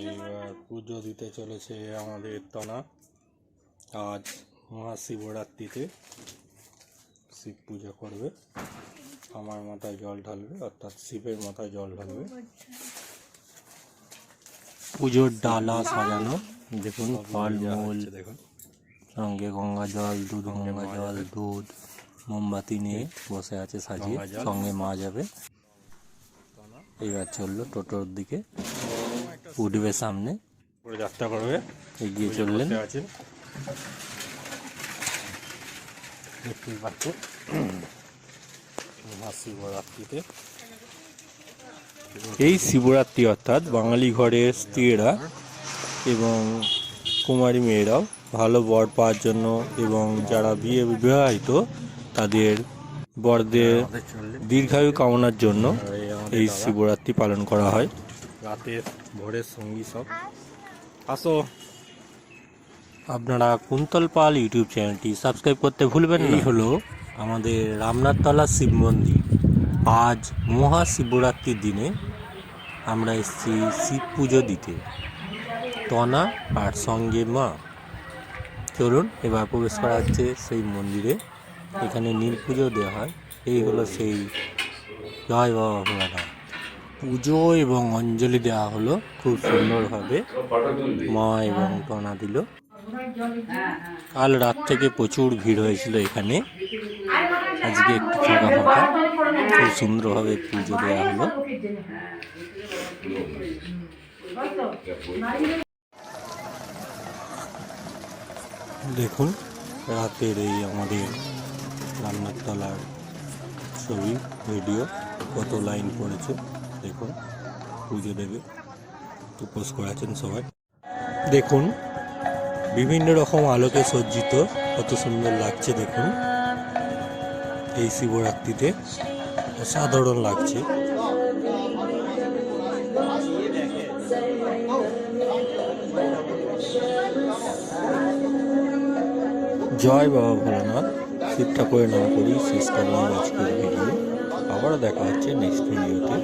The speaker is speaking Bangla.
এইবার পুজো দিতে চলেছে আমাদের তনা আজ মহাশিবরাত্রিতে শিব পূজা করবে। আমার মাথায় জল ঢালবে অর্থাৎ শিবের মাথায় জল ঢালবে। পুজোর ডালা সাজানো দেখুন দেখুন। সঙ্গে গঙ্গা জল দুধ গঙ্গা জল দুধ মোমবাতি নিয়ে বসে আছে সাজিয়ে সঙ্গে মা যাবে। এবার চলল টোটোর দিকে। উঠবে সামনে। যাত্রা করবে। এগিয়ে চললেন। দেখতেই মহাশিবরাত্রিতে এই শিবরাত্রি অর্থাৎ বাঙালি ঘরের স্ত্রীরা এবং কুমারী মেয়েরাও ভালো বর পাওয়ার জন্য এবং যারা বিয়ে বিবাহিত তাদের বরদের দীর্ঘায়ু কামনার জন্য এই শিবরাত্রি পালন করা হয়। রাতের ভোরের সঙ্গী সব। আসো। আপনারা কুন্তল পাল ইউটিউব চ্যানেলটি সাবস্ক্রাইব করতে ভুলবেন না। এই হলো আমাদের রামনাথতলা শিব মন্দির। আজ মহাশিবরাত্রির দিনে আমরা এসেছি শিব পুজো দিতে। তনা আর সঙ্গে মা। চলুন এবার প্রবেশ করা হচ্ছে সেই মন্দিরে। এখানে নীল পুজো দেওয়া হয়। এই হলো সেই জয় বাবা ভোলানাথ। পুজো এবং অঞ্জলি দেওয়া হলো। খুব সুন্দরভাবে মা এবং টনা দিল। কাল রাত থেকে প্রচুর ভিড় হয়েছিল এখানে। আজকে একটু ফাঁকা ফাঁকা। খুব সুন্দরভাবে পুজো দেওয়া হলো। দেখুন, রাতের এই আমাদের রান্নার তলার ছবি, ভিডিও, কত লাইন পড়েছে। দেখুন, পুজো দেবে। উপোস করেছেন সবাই। দেখুন, বিভিন্ন রকম আলোকে সজ্জিত, কত সুন্দর লাগছে দেখুন। এই শিবরাত্রিতে অসাধারণ লাগছে। জয় বাবা ভোলানাথ। শিব ঠাকুরের নাম করি, শেষ করলাম আজকের ভিডিও। আবারও দেখা হচ্ছে নেক্সট ভিডিওতে